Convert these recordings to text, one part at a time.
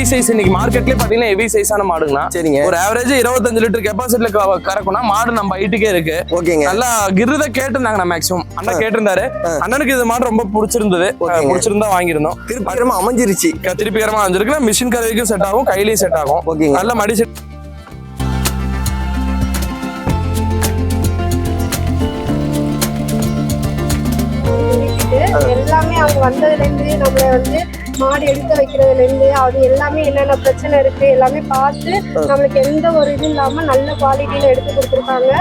Heavy size இன்னைக்கு மார்க்கெட்லயே பாத்தீங்கன்னா heavy சைஸான மாடுங்கண்ணா. சரிங்க. ஒரு ஆவரேஜ் இருபத்தஞ்சு லிட்டர் கெப்பாசிட்டில கறக்கும்னா மாடு நம்ம ஹைட்டுக்கே இருக்கு. ஓகேங்க. நல்லா கிருத கேட்டிருந்தாங்க நான் மேக்ஸிமம் அண்ணா கேட்டிருந்தாரு. அண்ணனுக்கு இது மாடு ரொம்ப பிடிச்சிருந்தது. பிடிச்சிருந்தா வாங்கியிருந்தோம். திருப்பி அமைஞ்சிருச்சு. திருப்பிகரமா வந்துருக்கு மிஷின் கருவிக்கும் செட் ஆகும் கையிலயும் செட் ஆகும். ஓகேங்க. நல்ல மடி செட் எல்லாமே அவங்க வந்ததுலேருந்து நம்மளை வந்து மாடு எடுக்க வைக்கிறதுலேருந்து அது எல்லாமே என்னென்ன பிரச்சனை இருக்கு எல்லாமே பார்த்து நம்மளுக்கு எந்த ஒரு இது இல்லாம நல்ல குவாலிட்டியில எடுத்து கொடுத்துருக்காங்க.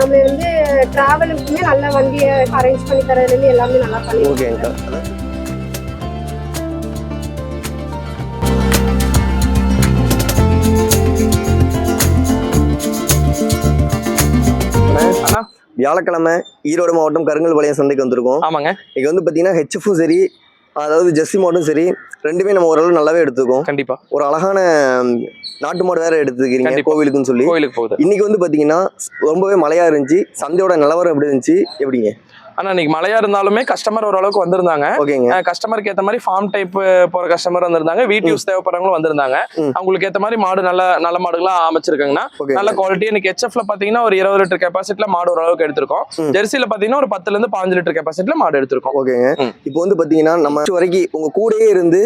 நம்ம வந்து டிராவலுக்குமே நல்ல வண்டியை அரேஞ்ச் பண்ணி தரதுலேருந்து எல்லாமே நல்லா பண்ணி வியாழக்கிழமை ஈரோடு மாவட்டம் கருங்கல் பாளையம் சந்தைக்கு வந்திருக்கோம். ஆமாங்க. இங்க வந்து பாத்தீங்கன்னா ஹெச்எஃப்பும் சரி அதாவது ஜெர்சி மாடும் சரி ரெண்டுமே நம்ம ஓரளவு நல்லாவே எடுத்துக்கோம் கண்டிப்பா. ஒரு அழகான நாட்டு மாடு வேற எடுத்துக்கிறீங்க. கோவிலுக்குன்னு சொல்லி. கோயிலுக்கு போகுது. இன்னைக்கு வந்து பாத்தீங்கன்னா ரொம்பவே மழையா இருந்துச்சு சந்தையோட நிலவரம் எப்படி இருந்துச்சு எப்படிங்க? ஆனா இன்னைக்கு மழையா இருந்தாலுமே கஸ்டமர் ஓரளவுக்கு வந்திருந்தாங்க. ஓகேங்க. கஸ்டமருக்கு ஏத்த மாதிரி ஃபார்ம் டைப் போற கஸ்டமர் வந்திருந்தாங்க. வீட்டு யூஸ் தேவைப்படுறவங்களும் வந்திருந்தாங்க. அவங்களுக்கு ஏத்த மாதிரி மாடு நல்ல நல்ல மாடுகளா அமைச்சிருக்காங்கன்னா நல்ல குவாலிட்டி இன்னைக்கு ஹெச்எஃப்ல பாத்தீங்கன்னா ஒரு இருபது லிட்டர் கெப்பாசிட்டில மாடு ஓரளவுக்கு எடுத்திருக்கோம். ம். ஜெர்சில பாத்தீங்கன்னா ஒரு பத்துல இருந்து பாஞ்சு லிட்டர் கெப்பாசிட்டில மாடு எடுத்திருக்கோம். ஓகேங்க. இப்போ வந்து பாத்தீங்கன்னா நம்ம வரைக்கும் உங்க கூடயே இருந்து.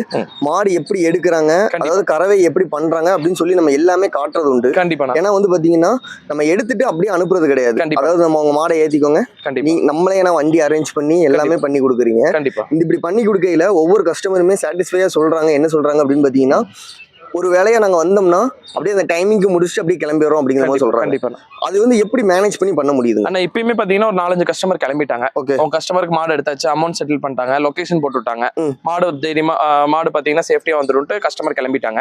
மாடு எப்படி எடுக்கிறாங்க. அதாவது கறவை எப்படி பண்றாங்க அப்படின்னு சொல்லி நம்ம எல்லாமே காட்டுறது உண்டு. கண்டிப்பா ஏன்னா வந்து பாத்தீங்கன்னா நம்ம எடுத்துட்டு அப்படியே அனுப்புறது கிடையாது. கண்டிப்பா. அதாவது நம்ம உங்க மாடை ஏத்திக்கோங்க. கண்டிப்பா. நம்மளே ஏன்னா வண்டி அரேஞ்ச் பண்ணி எல்லாமே பண்ணி கொடுக்குறீங்க. கண்டிப்பா. இந்த இப்படி பண்ணி கொடுக்கையில ஒவ்வொரு கஸ்டமருமே சாட்டிஸ்ஃபையா சொல்றாங்க என்ன சொல்றாங்க அப்படின்னு பாத்தீங்கன்னா ஒரு வேலையா நாங்க வந்தோம்னா அப்படியே அந்த டைமிங்க்கு முடிச்சுட்டு அப்படியே கிளம்பி வரோம் அப்படிங்கிற மாதிரி கண்டிப்பா. அது வந்து எப்படி மேனேஜ் பண்ணி பண்ண முடியுதுங்க? ஆனா இப்பயுமே பாத்தீங்கன்னா ஒரு நாலஞ்சு கஸ்டமர் கிளம்பிட்டாங்க. ஓகே அவங்க கஸ்டமருக்கு மாடு எடுத்தாச்சு அமௌண்ட் செட்டில் பண்ணிட்டாங்க லொகேஷன் போட்டு விட்டாங்க. மாடு தைரியமா மாடு பாத்தீங்கன்னா சேஃப்டியா வந்துருன்ட்டு கஸ்டமர் கிளம்பிட்டாங்க.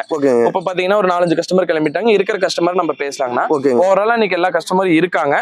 இப்ப பாத்தீங்கன்னா ஒரு நாலஞ்சு கஸ்டமர் கிளம்பிட்டாங்க. இருக்கிற கஸ்டமர் நம்ம பேசலாங்கன்னா ஓவராலா இன்னைக்கு எல்லா கஸ்டமரும் இருக்காங்க.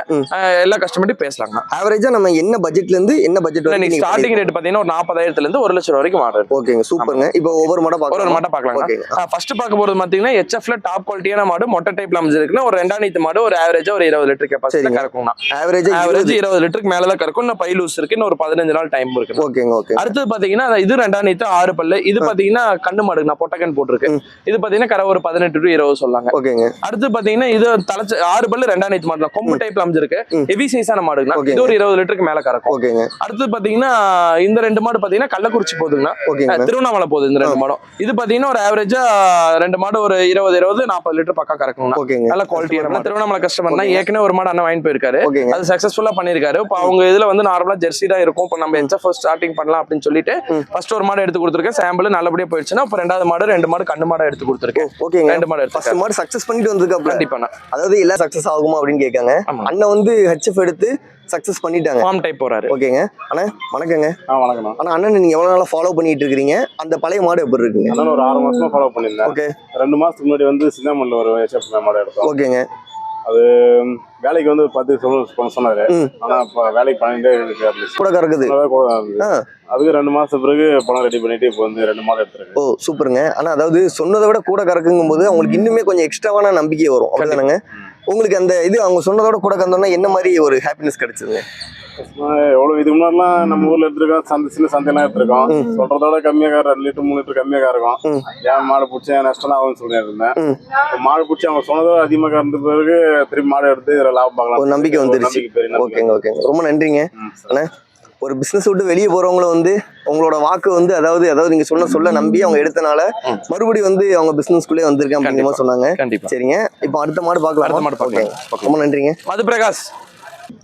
எல்லா கஸ்டமர்ட்டையும் பேசலாங்கண்ணா. ஆவரேஜா நம்ம என்ன பட்ஜெட்ல இருந்து என்ன பட்ஜெட் வரைக்கும் ஸ்டார்டிங் ரேட் பாத்தீங்கன்னா ஒரு நாற்பதாயிரத்துல இருந்து ஒரு லட்சம் ரூபா வரைக்கும் மாடு ஓகேங்க சூப்பருங்க. இப்போ ஒவ்வொரு மாடம் ஒரு ஒரு மாட்டை பார்க்கலாம் ஃபர்ஸ்ட் பார்க்க போறது பாத்தீங்கன்னா ஹெச்எஃப்ல டாப் குவாலிட்டியான மாடு மொட்டை டைப்ல அமைஞ்சிருக்குன்னா ஒரு ரெண்டாயிரத்து மாடு ஒரு ஆவரேஜா ஒரு இருபது லிட்டர் கெப்பாசிட்டி. கறக்கும்னா ஆவரேஜா ஆவரேஜ் இருபது. லிட்டருக்கு மேல தான் கறக்கும். பை லூஸ் இருக்கு. இன்னும் ஒரு பதினஞ்சு நாள் டைம் இருக்கு. ஓகேங்க ஓகே. அடுத்தது பாத்தீங்கன்னா இது ரெண்டாயிரத்து ஆறு பல்லு. இது பாத்தீங்கன்னா கண்ணு மாடு நான் பொட்டக்கன் போட்டிருக்கு. இது பாத்தீங்கன்னா கரை ஒரு பதினெட்டு டு இருபது சொல்லாங்க. ஓகேங்க. அடுத்து பாத்தீங்கன்னா இது தலைச்சு ஆறு பல்லு ரெண்டாயிரத்து மாடு தான் கொம்பு டைப்ல அமைஞ்சிருக்கு. ஹெவி சைஸான மாடுங்கண்ணா. ஓகேங்க. இது ஒரு இருபது லிட்டருக்கு மேல கறக்கும். ஓகேங்க. அடுத்து பாத்தீங்கன்னா இந்த ரெண்டு மாடு பாத்தீங்கன்னா கள்ளக்குறிச்சி போகுதுங்கண்ணா. திருவண்ணாமலை போகுது இந்த ரெண்டு மாடும். இது பாத்தீங்கன்னா ஒரு ஆவரேஜா ரெண்டு மாடு ஒரு இருபது இருபது நாற்பது லிட்டர் பக்கா கறக்குங்கண்ணா. ஓகேங்க. நல்ல குவாலிட்டியான திருவண்ணாமலை கஸ்டமர் தான் ஏற்கனவே ஒரு மாடு அண்ணன் வாங்கிட்டு போயிருக்காரு. அது சக்சஸ்ஃபுல்லா பண்ணிருக்காரு. இப்போ அவங்க இதுல வந்து நார்மலா ஜெர்சி தான் இருக்கும். இப்போ நம்ம எச்எஃப் ஸ்டார்டிங் பண்ணலாம் அப்படின்னு சொல்லிட்டு ம். ஃபர்ஸ்ட் ஒரு மாடு எடுத்து கொடுத்துருக்கேன். சாம்பிள் நல்லபடியா போயிடுச்சுன்னா இப்போ ரெண்டாவது மாடு ரெண்டு மாடு கண்ணு மாடா எடுத்து கொடுத்துருக்கேன். ஓகேங்க. ரெண்டு மாடு ஃபர்ஸ்ட் மாடு சக்சஸ் பண்ணிட்டு வந்திருக்காப்ல. கண்டிப்பா அதாவது எல்லாம் சக்சஸ் ஆகுமா அப்படின்னு கேட்காங்க. அண்ணன் வந்து ஹெச்எஃப் எடுத்து சக்சஸ் பண்ணிட்டாங்க. ஃபார்ம் டைப் போறாரு. ஓகேங்க. அண்ணா வணக்கங்க. ஆ வணக்கம் ஆனா அண்ணன் நீங்க எவ்வளவு நாளா ஃபாலோ பண்ணிட்டு இருக்கீங்க? அந்த பழைய மாடு எப்படி இருக்குங்க? அண்ணன் ஒரு ஆறு மாசமா ஃபாலோ பண்ணியிருந்தேன். ஓகே. ரெண்டு மாசத்துக்கு முன்னாடி வந்து சின்னமல்ல ஒரு ஹெச்எஃப் மாடு எடுத்தோம். ஓகேங்க. வேலைக்கு வந்து பத்து சொல்ல சொன்னாரு. ஆனா இப்ப வேலைக்கு பண்ணிட்டே கூட கறக்குது கூட. அதுக்கு ரெண்டு மாசம் பிறகு பணம் ரெடி பண்ணிட்டு இப்போ வந்து ரெண்டு மாடு எடுத்துருக்கேன். ஓ சூப்பருங்க. ஆனா அதாவது சொன்னதை விட கூட கறக்குங்கும் போது அவங்களுக்கு இன்னுமே கொஞ்சம் எக்ஸ்ட்ராவான நம்பிக்கை வரும். அப்படிதானங்க? உங்களுக்கு அந்த இது அவங்க சொன்னதோட கூட கறந்தோம்னா என்ன மாதிரி ஒரு ஹாப்பினஸ் கிடைச்சதுங்க? எவ்வளவு இதுக்கு முன்னாடிலாம் நம்ம ஊர்ல எடுத்திருக்கோம் சந்தை சின்ன சந்தையெல்லாம் எடுத்திருக்கோம். சொல்றதோட கம்மியாக ரெண்டு லிட்டர் மூணு லிட்டர் கம்மியாக இருக்கும். ஏன் மாடு பிடிச்சா நஷ்டம் ஆகும்னு சொல்லிட்டு இருந்தேன் மாடு பிடிச்சி அவங்க சொன்னதோட அதிகமாக இருந்த பிறகு திருப்பி மாடு எடுத்து இதுல லாபம் பார்க்கலாம். ஒரு நம்பிக்கை வந்துருச்சு. ஓகேங்க ஓகேங்க. ரொம்ப நன்றிங்க. சரி. ஒரு பிசினஸ் விட்டு வெளியே போறவங்கள வந்து உங்களோட வாக்கு வந்து அதாவது அதாவது நீங்க சொன்ன சொல்ல நம்பி அவங்க எடுத்தனால. மறுபடியும் வந்து அவங்க பிசினஸ்க்குள்ளே வந்திருக்கேன் அப்படிங்கிற சொன்னாங்க. சரிங்க. இப்போ அடுத்த மாடு பார்க்கலாம்? அடுத்த மாடு பார்க்கலாம். ரொம்ப நன்றிங்க. மது பிரகாஷ்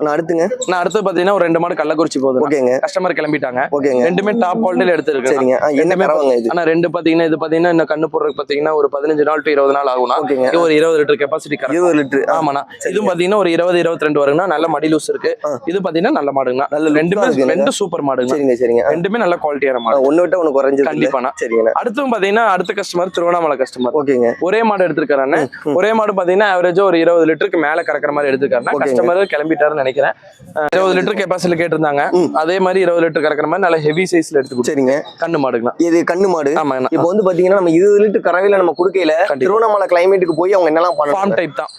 நான் அடுத்துங்க. நான் அடுத்து பாத்தீங்கன்னா ஒரு ரெண்டு மாடு கள்ளக்குறிச்சி போகுது. ஓகேங்க. கஸ்டமர் கிளம்பிட்டாங்க. ஓகேங்க. ரெண்டுமே டாப் குவாலிட்டியில எடுத்திருக்கு சரிங்க. என்ன ஆனா ரெண்டு பாத்தீங்கன்னா இது பாத்தீங்கன்னா இந்த கண்ணு போடுறதுக்கு பாத்தீங்கன்னா ஒரு பதினஞ்சு நாள் டு இருபது நாள் ஆகும்னா ஓகேங்க. இது ஒரு இருபது லிட்டர் கெப்பாசிட்டி கரெக்ட் இருபது லிட்டரு. ஆமாண்ணா. இது பாத்தீங்கன்னா ஒரு இருபது இருபத்தி ரெண்டு வருங்கண்ணா. நல்ல மடி லூஸ் இருக்கு. இது பாத்தீங்கன்னா நல்ல மாடுங்கண்ணா. நல்ல ரெண்டுமே. ரெண்டு சூப்பர் மாடுங்க சரிங்க சரிங்க. ரெண்டுமே நல்ல குவாலிட்டியான மாடு. ஒண்ணு விட்டா ஒண்ணு குறைஞ்சது கண்டிப்பாண்ணா. சரிங்கண்ணா. அடுத்தும் பாத்தீங்கன்னா அடுத்த கஸ்டமர் திருவண்ணாமலை கஸ்டமர் ஓகேங்க. ஒரே மாடு எடுத்திருக்காரு ஒரே மாடு பாத்தீங்கன்னா ஆவரேஜா ஒரு இருபது லிட்டருக்கு மேல கறக்குற மாதிரி எடுத்திருக்காருன்னா. கஸ்டமர் கிளம்பிட்டாருன்னு நினைக்கிறேன். இருபது லிட்டர் கெப்பாசிட்டி கேட்டிருந்தாங்க. அதே மாதிரி இருபது லிட்டர் கறக்கிற மாதிரி நல்ல ஹெவி சைஸ்ல எடுத்து சரிங்க. கண்ணு மாடுங்களா இது கண்ணு மாடு. ஆமாங்கண்ணா இப்போ வந்து பாத்தீங்கன்னா நம்ம இருபது லிட்டர் கறவையில நம்ம கொடுக்கையில கண்டிப்பா. திருவண்ணாமலை கிளைமேட்டுக்கு போய் அவங்க என்னெல்லாம் ஃபார்ம் டைப் தான்.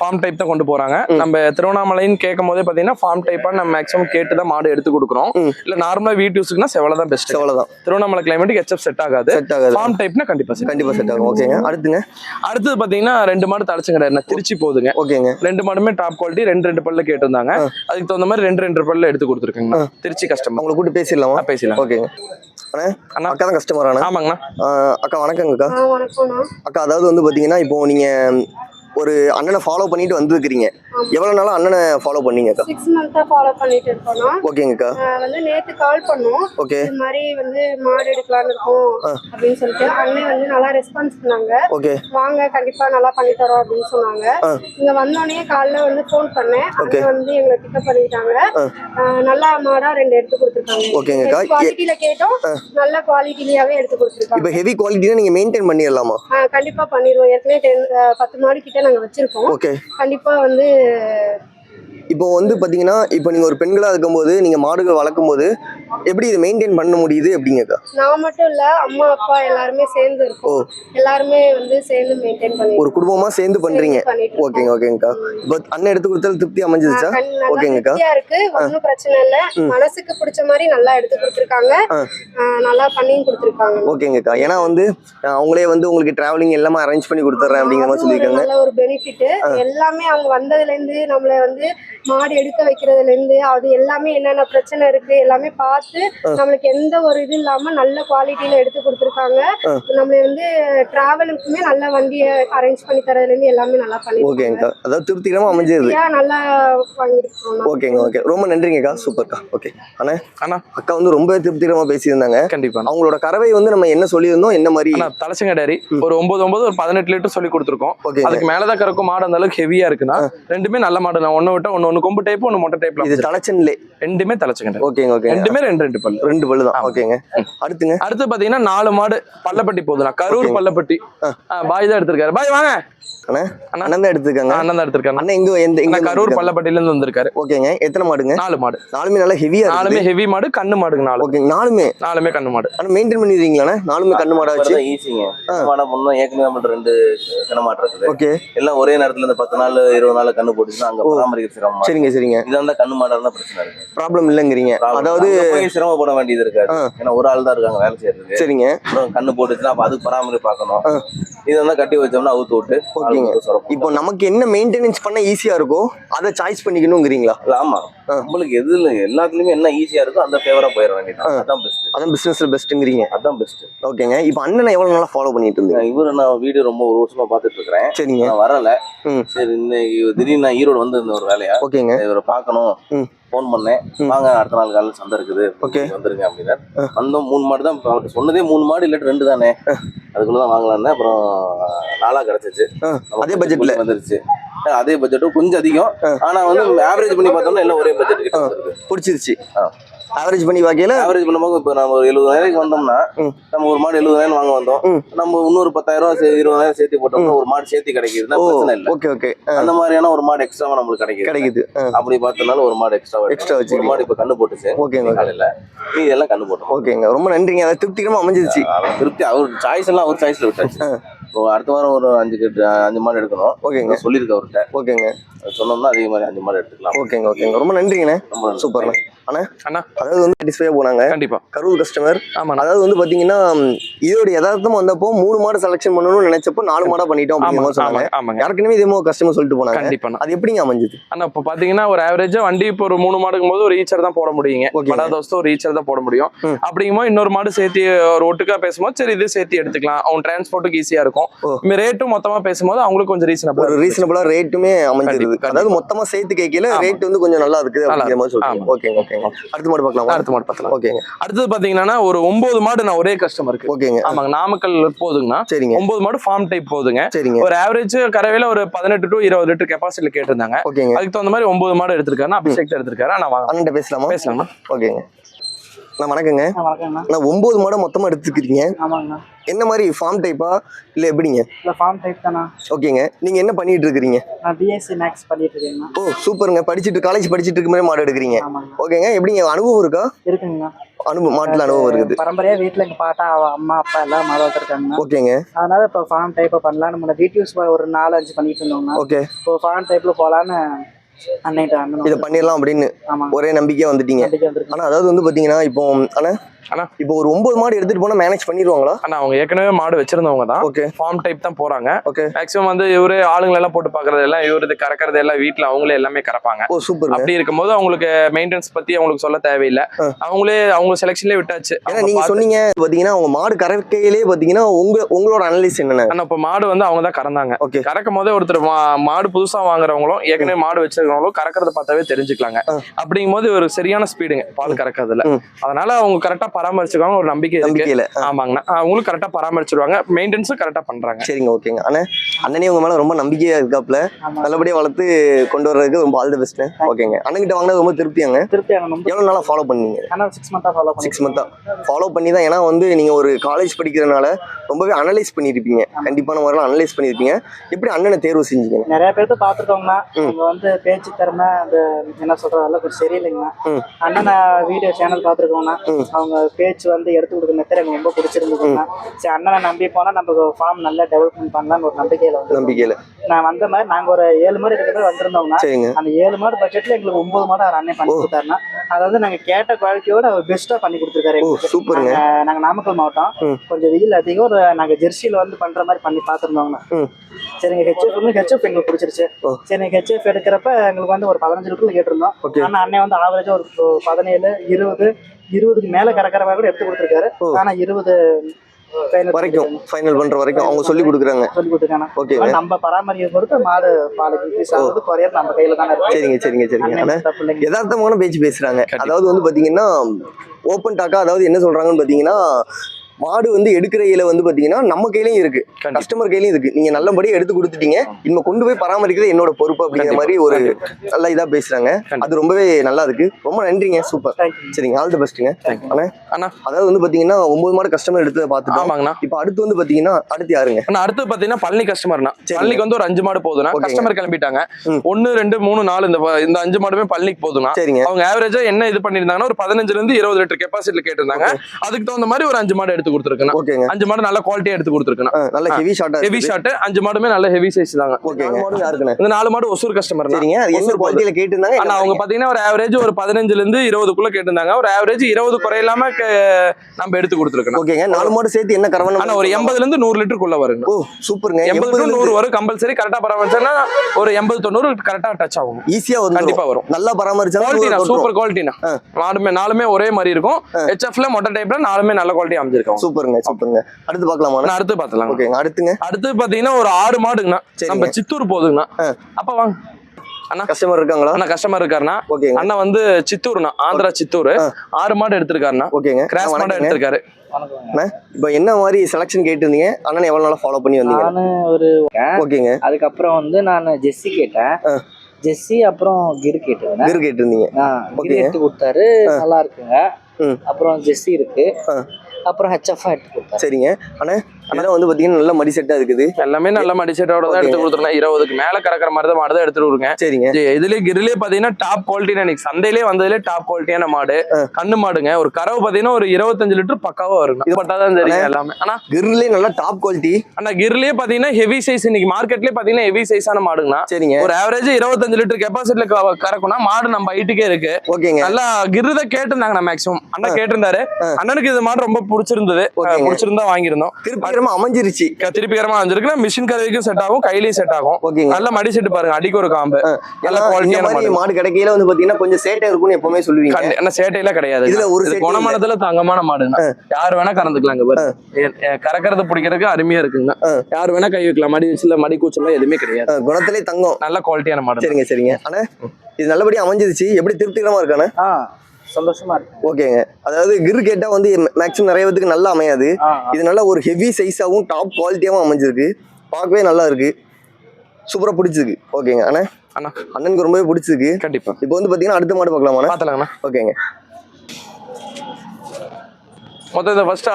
ஃபார்ம் டைப் தான் கொண்டு போறாங்க. நம்ம திருவண்ணாமலைன்னு கேட்கும் போதே பாத்தீங்கன்னா ஃபார்ம் டைப்பா நம்ம மேக்ஸிமம் கேட்டு தான் மாடு எடுத்து கொடுக்குறோம். இல்ல நார்மலா வீட்டு யூஸுக்குன்னா செவலை தான் பெஸ்ட் அவ்வளவுதான் திருவண்ணாமலை கிளைமேட்டுக்கு ஹெச்எஃப் செட் ஆகாது. செட் ஆகாது. ஃபார்ம் டைப்னா கண்டிப்பா கண்டிப்பா செட் ஆகும். ஓகேங்க. அடுத்துங்க. அடுத்தது பாத்தீங்கன்னா ரெண்டு மாடு தலைச்சு கிடையாது திருச்சி போகுதுங்க. ஓகேங்க. ரெண்டு மாடுமே டாப் குவாலிட்டி ரெண்டு ரெண்டு பல்ல கேட்டிருந்தாங்க. ஆ. அதுக்கு தகுந்த மாதிரி ரெண்டு ரெண்டு பல்ல எடுத்து கொடுத்துருக்காங்க திருச்சி கஸ்டமர் அவங்களை கூட்டு பேசிடலாமா? பேசலாம் ஓகேங்க அண்ணா அண்ணா. அக்கா தான் கஸ்டமர் ஆனா ஆமாங்கண்ணா. அக்கா வணக்கங்க அக்கா அக்கா அதாவது வந்து பாத்தீங்கன்னா இப்போ நீங்க ஒரு அண்ணனை ஃபாலோ பண்ணிட்டு வந்திருக்கிறீங்க. எவ்வளவு நாளா அண்ணனை ஃபாலோ பண்ணீங்க அக்கா சிக்ஸ் மந்த்தா ஃபாலோ பண்ணிட்டு இருக்கோம்ண்ணா ஓகேங்கக்கா. வந்து நேத்து கால் பண்ணோம். ஓகே. இது மாதிரி வந்து மாடு எடுக்கலாம்னு இருக்கோம். அப்படின்னு சொல்லிட்டு அண்ணன் வந்து நல்லா ரெஸ்பான்ஸ் பண்ணாங்க. ஓகே. வாங்க கண்டிப்பா நல்லா பண்ணி தரோம் அப்படின்னு சொன்னாங்க. இங்க வந்தோடனே காலைல வந்து ஃபோன் பண்ணேன். அண்ணன் வந்து எங்களை பிக்கப் பண்ணிட்டாங்க நல்ல மாடா ரெண்டு எடுத்து கொடுத்துருக்காங்க. ஓகேங்கக்கா. குவாலிட்டியில கேட்டோம். நல்ல குவாலிட்டிலயாவே எடுத்து கொடுத்துருக்காங்க. இப்போ ஹெவி குவாலிட்டினா நீங்க மெயின்டைன் பண்ணிடலாமா? கண்டிப்பா பண்ணிடுவோம். ஏற்கனவே பத்து மாடு கிட்ட நாங்க வச்சிருக்கோம். கண்டிப்பா வந்து இப்போ வந்து பாத்தீங்கன்னா இப்போ நீங்க ஒரு பெண்களா இருக்கும்போது நீங்க மாடுகள் வளர்க்கும் போது எப்படி இதை மெயின்டைன் பண்ண முடியுது அப்படிங்கக்கா? நான் மட்டும் இல்ல அம்மா அப்பா எல்லாருமே சேர்ந்து இருக்கோம். எல்லாருமே வந்து சேர்ந்து மெயின்டைன் பண்ணி ஒரு குடும்பமா சேர்ந்து இருக்கோம். ஓகேங்க ஓகேங்கக்கா. இப்போ அண்ணன் எடுத்து கொடுத்தாலும் திருப்தி அமைஞ்சிருச்சா? ஓகேங்கக்கா. இருக்கு. ஒன்றும் பிரச்சனை இல்ல. மனசுக்கு பிடிச்ச மாதிரி நல்லா எடுத்து கொடுத்துருக்காங்க. நல்லா பண்ணியும் கொடுத்துருக்காங்க. ஓகேங்கக்கா. ஏன்னா வந்து அவங்களே வந்து உங்களுக்கு டிராவலிங் எல்லாமே அரேஞ்ச் பண்ணி கொடுத்துட்றேன் அப்படிங்கிற மாதிரி சொல்லியிருக்காங்க. நல்ல ஒரு பெனிஃபிட் எல்லாமே அவங்க வந்ததுல இருந்து நம்மள வந்து மாடு எடுக்க வைக்கிறதுல இருந்து அது எல்லாமே என்னென்ன பிரச்சனை இருக்கு எல்லாமே பார்த்து நம்மளுக்கு எந்த ஒரு இது இல்லாம நல்ல குவாலிட்டியில எடுத்து கொடுத்துருக்காங்க. நம்மள வந்து டிராவலுக்குமே நல்ல வண்டியை அரேஞ்ச் பண்ணி தரதுல இருந்து எல்லாமே நல்லா பண்ணி ஓகேங்கக்கா. அதாவது திருப்திகரமா அமைஞ்சிருது. நல்லா ஓகேங்க ஓகே. ரொம்ப நன்றிங்கக்கா. சூப்பர்க்கா. ஓகே. அண்ணா அண்ணா. அக்கா வந்து ரொம்ப திருப்திகரமா பேசியிருந்தாங்க. கண்டிப்பா அவங்களோட கறவை வந்து நம்ம என்ன சொல்லியிருந்தோம்? என்ன மாதிரி? அண்ணா தலைச்சங்க டேரி ஒரு ஒன்பது ஒன்பது ஒரு பதினெட்டு லிட்டர் சொல்லி கொடுத்துருக்கோம். ஓகேங்க. அதுக்கு மேலதான் கறக்கும் மாடு அந்த அளவுக்கு ஹெவியா இருக்குன்னா ரெண்டுமே நல்ல மாடு நான் ஒன்னு விட்டா ஒன்னு ஒன்னு கொம்பு டைப் ஒன்னு மொட்டை டைப்ல இது தலைச்சன்லே. ரெண்டுமே தலைச்சங்க டேரி ஓகேங்க ஓகேங்க. ரெண்டுமே ரெண்டு ரெண்டு பல்லு. ரெண்டு பல்லு தான். ஓகேங்க. அடுத்துங்க. அடுத்து பாத்தீங்கன்னா நாலு மாடு பள்ளப்பட்டி போகுதுண்ணா. கரூர் ஆ, பாய் தான் எடுத்திருக்காரு. பாய் வாங்க. அண்ணா அண்ணா. அண்ணன் தான் எடுத்துருக்காங்க. அண்ணன் அண்ணன் எங்க எந்த எங்க கரூர்? பள்ளப்பட்டில இருந்து வந்திருக்காரு. ஓகேங்க. எத்தனை மாடுங்க? நாலு மாடு. நாலுமே நல்லா ஹெவியா நாலுமே ஹெவி மாடு கண்ணு மாடுங்க நாலு. ஓகே நாலுமே? நாலுமே கண்ணு மாடு. ஆனா மெயின்டைன் பண்ணிடுறீங்களாண்ணே? நாலுமே கண்ணு மாடா வச்சு? தான் ஈஸிங்க மாடா பண்ணா ஏற்கனவே நம்மள்ட்ட ரெண்டு சினமாட்டு இருக்குது. ஓகே. எல்லாம் ஒரே நேரத்துல இந்த பத்து நாள் இருபது நாள் கண்ணு போட்டுச்சுன்னா அங்க ஓ. சரிங்க சரிங்க இதா இருந்தா கண்ணு மாடா இருந்தா பிரச்சனை இருக்கு ப்ராப்ளம் இல்லைங்கிறீங்க. அதாவது சிரமப்பட வேண்டியது இருக்காது. ஏன்னா ஒரு ஆள் தான் இருக்காங்க வேலை செய்யறதுக்கு சரிங்க அப்புறம் கண்ணு போட்டுச்சுன்னா அப்ப அதுக்கு பராமரிப்பு பார்க்கணும். இது வந்து கட்டி வச்சோம்னா அவுத்து விட்டு ஓகேங்க. வந்து. இப்போ நமக்கு என்ன மெயின்டெனன்ஸ் பண்ண ஈஸியா இருக்கோ அதை சாய்ஸ் பண்ணிக்கணுங்கிறீங்களா ஆமா. நம்மளுக்கு எதுல எல்லாத்துலயுமே என்ன ஈஸியா இருக்கோ அந்த ஃபேவரா போயிட வேண்டியது. அதான் பெஸ்ட் அதான் பிசினஸ்ல பெஸ்ட்டுங்கிறீங்க அதான் பெஸ்ட் ஓகேங்க இப்போ அண்ணனை எவ்வளவு நாளா ஃபாலோ பண்ணிட்டு இருந்தீங்க? இவரு நான் வீடியோ ரொம்ப ஒரு வருஷமா பாத்துட்டு இருக்கிறேன் சரிங்க. நான் வரல. சரி இன்னைக்கு திடீர்னு நான் ஈரோடு வந்திருந்த ஒரு வேலையா? ஓகேங்க இவரை பார்க்கணும். ஃபோன் பண்ணேன். வாங்க அடுத்த நாள் காலையில் சந்தை இருக்குது. Okay. வந்துருங்க அப்படின்னா. வந்தோம். மூணு மாடு தான் சொன்னதே மூணு மாடு இல்லாட்டி ரெண்டு தானே. அதுக்குள்ள தான் வாங்கலான்னு அப்புறம் நாளா கிடைச்சிச்சு. அதே பட்ஜெட்ல வந்துருச்சு. அதே பட்ஜெட்டும் கொஞ்சம் அதிகம். ஆனா வந்து ஆவரேஜ் பண்ணி பார்த்தோம்னா எல்லாம் ஒரே பட்ஜெட் பிடிச்சிருச்சு. ஆவரேஜ் பண்ணி பார்க்கல. ஆவரேஜ் பண்ணும்போது இப்போ நம்ம ஒரு எழுபதாயிரம் வந்தோம்னா. நம்ம ஒரு மாடு எழுபதாயிரம் வாங்க வந்தோம். நம்ம இன்னொரு பத்தாயிரம் இருபதாயிரம் சேர்த்து போட்டோம்னா ஒரு மாடு சேர்த்து கிடைக்குதுன்னா ஓ பிரச்சனை இல்லை. ஓகே ஓகே அந்த மாதிரியான ஒரு மாடு எக்ஸ்ட்ராவா நம்மளுக்கு கிடைக்குது. கிடைக்குது. அப்படி பார்த்தனால ஒரு மாடு எக்ஸ்ட்ரா Extra ஒரு வச்சிருக்கீங்க. மாடு இப்ப கண்ணு போட்டுச்சு. ஓகேங்க காலையில. மீதி எல்லாம் கண்ணு போட்டோம். ஓகேங்க. ரொம்ப நன்றிங்க. அதை திருப்திகரமா அமைஞ்சிருச்சு. திருப்தி. அவர் சாய்ஸ் எல்லாம் அவர் சாய்ஸ்ல விட்டாச்சு. அடுத்த வாரம் ஒரு அஞ்சு அஞ்சு மாடு எடுக்கணும். ஓகேங்க. சொல்லியிருக்க அவர்கிட்ட. ஓகேங்க. சொன்னோம்னா அதே மாதிரி அஞ்சு மாடு எடுத்துக்கலாம். ஓகேங்க ஓகேங்க. ரொம்ப நன்றிங்கண்ணே. ரொம்ப. சூப்பர்ண்ணே. அண்ணா அண்ணா. அதாவது வந்து சாட்டிஸ்ஃபையாக போனாங்க. கண்டிப்பா. கரூர் கஸ்டமர் ஆமாண்ணா. அதாவது வந்து பாத்தீங்கன்னா இதோட யதார்த்தம் வந்தப்போ மூணு மாடு செலக்ஷன் பண்ணணும்னு நினைச்சப்போ நாலு மாடா பண்ணிட்டோம் ஆமா மாதிரி சொன்னாங்க. ஆமாங்க. யாருக்குமே இதே கஸ்டமர் சொல்லிட்டு போனாங்க. கண்டிப்பாண்ணா. அது எப்படிங்க அமைஞ்சது? அண்ணா இப்போ பாத்தீங்கன்னா ஒரு ஆவரேஜா வண்டி இப்போ ஒரு மூணு மாடுக்கும் போது ஒரு ஈச்சர் தான் போட முடியுங்க. படா தோசை ஒரு ஈச்சர் தான் போட முடியும். அப்படிங்கும்போது இன்னொரு மாடு சேர்த்து ஒரு ஒட்டுக்கா பேசும்போது சரி இது சேர்த்து எடுத்துக்கலாம். அவன் டிரான்ஸ்போர்ட்டுக்கு ஈஸியா இருக்கும். ரேட்டும் மொத்தமா பேசும்போது அவங்களுக்கு கொஞ்சம் ஒரு ரீசனபிள் ரீசனபிளா ரேட்டுமே அமைஞ்சிருது. கண்டிப்பா, அதாவது மொத்தமா சேர்த்து கேட்கல. ரேட் வந்து கொஞ்சம் நல்லா இருக்குது நல்லா அப்படிங்கிற மாதிரி சொல்றீங்க. ஆமா. ஓகேங்க ஓகேங்க. அடுத்த மாடு பார்க்கலாமா. அடுத்த மாடு பார்த்தலாம் ஓகேங்க. அடுத்தது பாத்தீங்கன்னா ஒரு ஒன்பது மாடு நான் ஒரே கஸ்டமருக்கு ஓகேங்க. ஆமாங்க நாமக்கல் போதுங்கண்ணா. சரிங்க. ஒன்பது மாடு ஃபார்ம் டைப் போதுங்க. சரிங்க. ஒரு ஆவரேஜ் கறவையில ஒரு பதினெட்டு டு இருபது லிட்டர் கெப்பாசிட்டில கேட்டிருந்தாங்க. ஓகேங்க. அதுக்கு தகுந்த மாதிரி ஒன்பது மாடு எடுத்திருக்காரு அபிஷேக் எடுத்திருக்காரு. நான் வாங்க. பேசலாமா? பேசலாமா? ஓகேங்க. நான் வணக்கங்க. நான் ஒன்பது மாடை மொத்தமா எடுத்துக்கிறீங்க என்ன மாதிரி ஃபார்ம் டைப்பா இல்ல எப்படிங்க? இல்லை ஃபார்ம் டைப் தானா ஓகேங்க நீங்க என்ன பண்ணிட்டு இருக்கிறீங்க? நான் பிஎஸ்சி மேக்ஸ் பண்ணிட்டு இருக்கேங்கண்ணா. ஓ சூப்பருங்க படிச்சுட்டு காலேஜ் படிச்சுட்டு இருக்க மாதிரி மாடு எடுக்கிறீங்க. ஓகேங்க எப்படிங்க? அனுபவம் இருக்கா? இருக்குங்கண்ணா. அனுபவம் மாட்டுல அனுபவம் இருக்குது. பரம்பரையா வீட்டில் எங்கள் பாட்டா அம்மா அப்பா எல்லாம் மாடு வளர்த்துருக்காங்கண்ணா. ஓகேங்க அதனால இப்போ ஃபார்ம் டைப்பை பண்ணலான்னு முன்ன வீடியோஸ் ஒரு நாலு அஞ்சு பண்ணிட்டு இருந்தோங்கண்ணா. ஓகே இப்போ ஃபார்ம் அன்னைட்டு அண்ணன் இதை பண்ணிடலாம் அப்படின்னு ஒரே நம்பிக்கையா வந்துட்டீங்க. ஆனா அதாவது வந்து பாத்தீங்கன்னா இப்போ அண்ணா அண்ணா. இப்போ ஒரு ஒன்பது மாடு எடுத்துட்டு போனா மேனேஜ் பண்ணிடுவாங்களா? ஆனா அவங்க ஏற்கனவே மாடு வச்சிருந்தவங்க தான். ஓகே. ஃபார்ம் டைப் தான் போறாங்க. ஓகே. மேக்ஸிமம் வந்து இவரு ஆளுங்களை எல்லாம் போட்டு பாக்குறது எல்லாம் இவரு கறக்கறது எல்லாம் வீட்டுல அவங்களே எல்லாமே கறப்பாங்க. ஓ சூப்பருங்க அப்படி இருக்கும்போது அவங்களுக்கு மெயின்டெனன்ஸ் பத்தி அவங்களுக்கு சொல்ல தேவையில்லை. அவங்களே அவங்க செலெக்ஷன்லயே விட்டாச்சு. ஏன்னா அவங்க நீங்க சொன்னீங்க பாத்தீங்கன்னா உங்க மாடு கறக்கையிலே பாத்தீங்கன்னா உங்க உங்களோட அனலைஸ் என்னென்ன? ஆனா இப்ப மாடு வந்து அவங்க தான் கறந்தாங்க. ஓகே. கறக்கும் போதே ஒருத்தர் மாடு புதுசா வாங்குறவங்களும் ஏற்கனவே மாடு வச்சிருக்கிறவங்களும் கறக்கறத பார்த்தாவே தெரிஞ்சுக்கலாங்க. அப்படிங்கும் போது ஒரு சரியான ஸ்பீடுங்க பால் கறக்கிறதுல. அதனால அவங்க கரெக்டா பராமரிச்சுக்காங்க ஒரு நம்பிக்கை இருக்கு. நம்பிக்கையில ஆமாங்கண்ணா. அவங்களும் கரெக்டா பராமரிச்சிருவாங்க மெயின்டெனன்ஸும் கரெக்டா பண்றாங்க. சரிங்க ஓகேங்க. அண்ணா அண்ணனே உங்க மேல ரொம்ப நம்பிக்கையா இருக்காப்ல. நல்லபடியா வளர்த்து கொண்டு வர்றதுக்கு ரொம்ப ஆல் தி பெஸ்ட் ஓகேங்க. அண்ணன்கிட்ட வாங்கினது ரொம்ப திருப்தியாங்க. ரொம்ப எவ்வளவு நாளா ஃபாலோ பண்ணீங்க? ஆனால் சிக்ஸ் மந்த்தாக ஃபாலோ பண்ணி சிக்ஸ் மந்த்தா ஃபாலோ பண்ணி தான் ஏன்னா வந்து நீங்க ஒரு காலேஜ் படிக்கிறதுனால ரொம்பவே அனலைஸ் பண்ணியிருப்பீங்க கண்டிப்பான முறையில் அனலைஸ் பண்ணியிருப்பீங்க எப்படி அண்ணனை தேர்வு செஞ்சீங்க? நிறைய பேர்த்த பார்த்துருக்கோங்கண்ணா. அவங்க வந்து பேச்சு திறமை அந்த என்ன சொல்றது அதெல்லாம் கொஞ்சம் சரியில்லைங்கண்ணா. அண்ணனை வீடியோ சேனல் பார்த்துருக்கோங்கண்ணா. ம். அவங்க பேச்சு வந்து எடுத்து கொடுக்குற மெத்தட் எனக்கு ரொம்ப பிடிச்சிருந்ததுங்கண்ணா சரி அண்ணனை நம்பி போனால் நம்ம ஃபார்ம் நல்லா டெவலப்மெண்ட் பண்ணலாம்னு ஒரு நம்பிக்கையில வந்து நம்பிக்கையில. நான் வந்த மாதிரி நாங்கள் ஒரு ஏழு மாடு எடுக்கிறது வந்திருந்தோம்னா அந்த ஏழு மாடு பட்ஜெட்ல எங்களுக்கு ஒன்பது மாடு அவர் அண்ணன் பண்ணி கொடுத்தாருன்னா அதை வந்து நாங்கள் கேட்ட குவாலிட்டியோட அவர் பெஸ்ட்டாக பண்ணி கொடுத்துருக்காரு ஓ எங்களுக்கு. சூப்பருங்க. நாங்க- நாங்க நாமக்கல் மாவட்டம். கொஞ்சம் வெயில் அதிகம் ஒரு நாங்க ஜெர்சியில வந்து பண்ற மாதிரி பண்ணி பார்த்துருந்தோங்கண்ணா. சரிங்க ஹெச்எஃப் வந்து ஹெச்எஃப் எங்களுக்கு பிடிச்சிருச்சு. சரி ஹெச்எஃப் எடுக்கிறப்ப எங்களுக்கு வந்து ஒரு பதினஞ்சு லிட்டர்ல கேட்டிருந்தோம். ஓகே. ஆனா அண்ணன் வந்து ஆவரேஜா ஒரு பதினேழு இருபது இருபதுக்கு மேல மாதிரி கூட எடுத்து கொடுத்துருக்காரு. ஆனா இருபது final வரைக்கும் ஃபைனல் பண்ற வரைக்கும் அவங்க சொல்லி கொடுக்குறாங்க. சொல்லி கொடுத்துருக்காங்க. ஓகேங்க நம்ம பராமரிக்க பொறுத்து மாடு பாலுக்கு இன்க்ரீஸ் ஆகுது குறையறது நம்ம கையில தானே இருக்கு. சரிங்க சரிங்க சரிங்க. யதார்த்தமான பேச்சு பேசுறாங்க. அதாவது வந்து பாத்தீங்கன்னா ஓப்பன் டாக்கா அதாவது என்ன சொல்றாங்கன்னு பாத்தீங்கன்னா மாடு வந்து எடுக்கிற கையில வந்து பாத்தீங்கன்னா நம்ம கையிலயும் இருக்கு. கஸ்டமர் கையிலயும் இருக்கு. நீங்க நல்லபடியா எடுத்து கொடுத்துட்டீங்க. இனிமே கொண்டு போய் பராமரிக்கிறது என்னோட பொறுப்பு அப்படிங்கிற மாதிரி ஒரு நல்ல இதா பேசுறாங்க. அது ரொம்பவே நல்லா இருக்கு. ரொம்ப நன்றிங்க. சூப்பர். சரிங்க. ஆல் தி பெஸ்ட்டுங்க அண்ணா அண்ணா. அதாவது வந்து பாத்தீங்கன்னா ஒன்பது மாடு கஸ்டமர் எடுத்ததை பார்த்துட்டோம். ஆமாங்கண்ணா. இப்போ அடுத்து வந்து பாத்தீங்கன்னா அடுத்து யாருங்க? ஆனா அடுத்து பாத்தீங்கன்னா பழனி கஸ்டமர்னா. பழனிக்கு வந்து ஒரு அஞ்சு மாடு போதுனா. கஸ்டமர் கிளம்பிட்டாங்க. ஒன்னு ரெண்டு மூணு நாலு இந்த இந்த அஞ்சு மாடுமே பழனிக்கு போதுனா சரிங்க. அவங்க ஆவரேஜா என்ன இது பண்ணிருந்தாங்கன்னா ஒரு பதினஞ்சுல இருந்து இருபது லிட்டர் கெப்பாசிட்டில கேட்டிருந்தாங்க. அதுக்கு தகுந்த மாதிரி ஒரு அஞ்சு மாடு எடுத்து கொடுத்துருக்கேன் ஓகேங்க. அஞ்சு மாடு நல்ல குவாலிட்டியா எடுத்து கொடுத்துருக்கேன் நல்ல ஹெவி ஷார்ட்டா ஹெவி ஷாட் அஞ்சு மாடுமே நல்ல ஹெவி சைஸ் தாங்க. ஓகேங்க. இந்த நாலு மாடு ஒசூர் கஸ்டமர் சரிங்க. அது என்ன குவாலிட்டியில கேட்டிருந்தாங்க? ஆனா அவங்க பாத்தீங்கன்னா ஒரு ஆவரேஜ் ஒரு பதினஞ்சுல இருந்து இருபதுக்குள்ள கேட்டிருந்தாங்க. ஒரு ஆவரேஜ் இருபது குறையில்லாம க- நம்ம எடுத்து கொடுத்துருக்கோம். ஓகேங்க. நாலு மாடு சேர்த்து என்ன கரவணம் ஆனா ஒரு எண்பதுல இருந்து நூறு லிட்டருக்குள்ள வருங்க. ஓ சூப்பருங்க. எண்பது நூறு வரும். கம்பல்சரி கரெக்டா பராமரிச்சா ஒரு எண்பது தொண்ணூறு கரெக்டா டச் ஆகும். ஈஸியா வந்து கண்டிப்பா வரும். நல்லா பராமரிச்சா குவாலிட்டினா சூப்பர் குவாலிட்டினா. நாலுமே நாலுமே ஒரே மாதிரி இருக்கும். ஹெச்எஃப்ல மொட்டை டைப்ல நாலுமே நல்ல குவாலிட்டி அமைஞ்சிருக்கோம் சூப்பருங்க சூப்பருங்க. அடுத்து பார்க்கலாமா நான் அடுத்து பாத்துலாம் ஓகேங்க அடுத்துங்க. அடுத்து பாத்தீங்கன்னா ஒரு ஆறு மாடுங்கண்ணா. நம்ம சித்தூர் போதுங்கண்ணா. ஆ. அப்ப வாங்க. அண்ணா. கஸ்டமர் இருக்காங்களா? அண்ணா கஸ்டமர் இருக்காருண்ணா. ஓகேங்க. அண்ணா வந்து சித்தூர்ண்ணா ஆந்திரா சித்தூர். ஆறு மாடு எடுத்திருக்காருண்ணா. ஓகேங்க. கிராஸ் மாடு. எடுத்திருக்காரு. வணக்கம் இப்போ என்ன மாதிரி செலக்ஷன் கேட்டிருந்தீங்க? அண்ணன் எவ்வளவு நாளா ஃபாலோ பண்ணி வந்தீங்க? நானு ஒரு ஓகேங்க. அதுக்கப்புறம் வந்து நான் ஜெஸ்ஸி கேட்டேன். ஆ. ஜெஸ்ஸி அப்புறம் கிரு கேட்டிருந்தேன் கிரு கேட்டிருந்தீங்க. ஓகே. எடுத்து கொடுத்தாரு. நல்லா இருக்குங்க. ம். அப்புறம் ஜெஸ்ஸி இருக்கு. ஆ. அப்புறம் ஹெச்எஃப் எடுத்து கொடுத்தாரு. சரிங்க. ஆனால் இதெல்லாம் வந்து பாத்தீங்கன்னா நல்ல மடி செட்டா இருக்குது. எல்லாமே நல்ல மடிச்சேட்டோட தான் எடுத்து கொடுத்துருந்தேன் இருபதுக்கு மேல கறக்கிற மாதிரி தான் மாடு தான் எடுத்துட்டு சரிங்க. இதுலயே கிரிலே பாத்தீங்கன்னா டாப் குவாலிட்டி இன்னைக்கு. சந்தையிலே வந்ததுல டாப் குவாலிட்டியான மாடு. கண்ணு மாடுங்க. ஒரு கறவு பாத்தீங்கன்னா ஒரு இருபத்தஞ்சு லிட்டர் பக்காவா வரும் இது பட்டாதான் தெரியும் எல்லாமே. ஆனா கிர்லே நல்லா டாப் குவாலிட்டி ஆனா கிர்லயே பாத்தீங்கன்னா ஹெவி சைஸ் இன்னைக்கு மார்க்கெட்லயே பாத்தீங்கன்னா ஹெவி சைஸான மாடுங்கண்ணா. சரிங்க. ஒரு ஆவரேஜ் இருபத்தஞ்சு லிட்டர் கெப்பாசிட்டில கறக்கும்னா மாடு நம்ம ஹைட்டுக்கே இருக்கு. ஓகேங்க. நல்லா கிருத கேட்டிருந்தாங்க நான் மேக்ஸிமம் அண்ணா கேட்டிருந்தாரு. அண்ணனுக்கு இது மாடு ரொம்ப பிடிச்சிருந்தது. பிடிச்சிருந்தா வாங்கியிருந்தோம். திருப்பி அமைஞ்சிருச்சு. க- திருப்பிகரமா வந்துருக்குன்னா மிஷின் கதவிக்கும் செட் ஆகும் கையிலயும் செட் ஆகும். ஓகேங்க நல்ல மடி செட்டு பாருங்க அடிக்கு ஒரு காம்பு. நல்ல குவாலிட்டியான மாடு. மாடு கிடைக்கையில வந்து பாத்தீங்கன்னா கொஞ்சம் சேட்டை இருக்கும்னு எப்பவுமே சொல்லுவீங்க. ஆனா சேட்டையில கிடையாது. இதுல ஒரு குணமானதுல தங்கமான மாடுங்க. யார் வேணா கறந்துக்கலாங்க கறக்கறது பிடிக்கிறதுக்கு அருமையா இருக்குங்க. யார் வேணா கை வைக்கலாம் மடி வச்சுல மடி கூச்சலாம் எதுவுமே கிடையாது. குணத்திலே தங்கம். நல்ல குவாலிட்டியான மாடு. சரிங்க சரிங்க. அண்ணா இது நல்லபடியா அமைஞ்சிருச்சு. எப்படி திருப்திகரமா இருக்கானே? சந்தோஷமா இருக்கு. ஓகேங்க. அதாவது கிரு கேட்டா வந்து மேக்ஸிமம் நிறைய பேத்துக்கு நல்லா அமையாது. இது நல்லா ஒரு ஹெவி சைஸாகவும் டாப் குவாலிட்டியாகவும் அமைஞ்சிருக்கு. பார்க்கவே நல்லா இருக்கு. சூப்பரா பிடிச்சிருக்கு. ஓகேங்க. அண்ணா அண்ணா. அண்ணனுக்கு ரொம்பவே பிடிச்சிருக்கு. கண்டிப்பா. இப்போ வந்து பாத்தீங்கன்னா அடுத்த மாடு பார்க்கலாமா பாத்தலாங்கண்ணா ஓகேங்க. மொத்தம் இந்த ஃபர்ஸ்ட்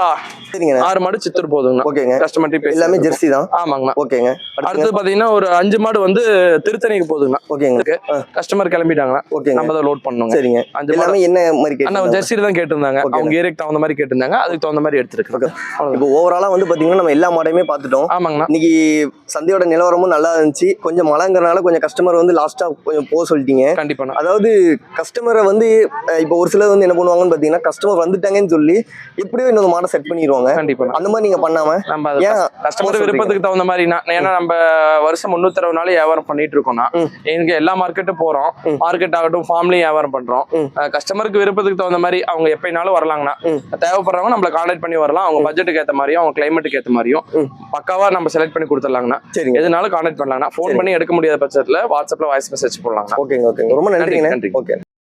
சரிங்கண்ணா. ஆறு மாடு சித்தூர் போதுங்கண்ணா. ஓகேங்க. கஸ்டமர் பேசி எல்லாமே ஜெர்சி தான். ஆமாங்கண்ணா. ஓகேங்க. அடுத்து பாத்தீங்கன்னா ஒரு அஞ்சு மாடு வந்து திருத்தணிக்கு போதுங்கண்ணா. ஓகேங்க. கஸ்டமர் கிளம்பிட்டாங்கண்ணா. ஓகேங்க. நம்ம தான் லோட் பண்ணுங்க. சரிங்க. அஞ்சு எல்லாமே என்ன மாதிரி அண்ணா ஜெர்சியில் தான் கேட்டிருந்தாங்க. அவங்க ஏரியாக்கு தகுந்த மாதிரி கேட்டிருந்தாங்க. அதுக்கு தகுந்த மாதிரி எடுத்துருக்கு இப்போ ஓவராலா வந்து பாத்தீங்கன்னா நம்ம எல்லா மாடையுமே பார்த்துட்டோம் ஆமாங்கண்ணா. இன்னைக்கு சந்தையோட நிலவரமும் நல்லா இருந்துச்சு. கொஞ்சம் மழைங்கிறனால கொஞ்சம் கஸ்டமர் வந்து லாஸ்டா கொஞ்சம் போக சொல்லிட்டீங்க. கண்டிப்பாண்ணா. அதாவது கஸ்டமரை வந்து இப்போ ஒரு சிலர் வந்து என்ன பண்ணுவாங்கன்னு பாத்தீங்கன்னா கஸ்டமர் வந்துட்டாங்கன்னு சொல்லி எப்படியோ இன்னொரு மாடை செட் பண்ணிடுவாங்க கண்டிப்பாண்ணா அந்த மாதிரி நீங்க பண்ணாம நம்ம ஏன் கஸ்டமர்? விருப்பத்துக்கு தகுந்த மாதிரி ஏன்னா நம்ம வருஷம் முன்னூத்தி அறுபது நாள் வியாபாரம் பண்ணிட்டு இருக்கோம்னா. எங்க எல்லா மார்க்கெட்டும் போறோம். மார்க்கெட் ஆகட்டும் ஃபார்ம்லயும் வியாபாரம் பண்றோம். கஸ்டமருக்கு விருப்பத்துக்கு தகுந்த மாதிரி அவங்க எப்பயினாலும் வரலாங்கண்ணா ம். தேவைப்படுறவங்க நம்மள கான்டாக்ட் பண்ணி வரலாம் அவங்க பட்ஜெட்டுக்கு ஏத்த மாதிரியும் அவங்க கிளைமேட்டுக்கு ஏத்த மாதிரியும். பக்காவா நம்ம செலக்ட் பண்ணி கொடுத்துடலாங்கண்ணா சரிங்க எதுனாலும் கான்டாக்ட் பண்ணலாங்கண்ணா ஃபோன் சரி. பண்ணி எடுக்க முடியாத பட்சத்துல வாட்ஸ்அப்ல வாய்ஸ் மெசேஜ் போடலாங்கண்ணா ஓகேங்க ஓகேங்க ரொம்ப நன்றி, நன்றிங்க நன்றி. ஓகே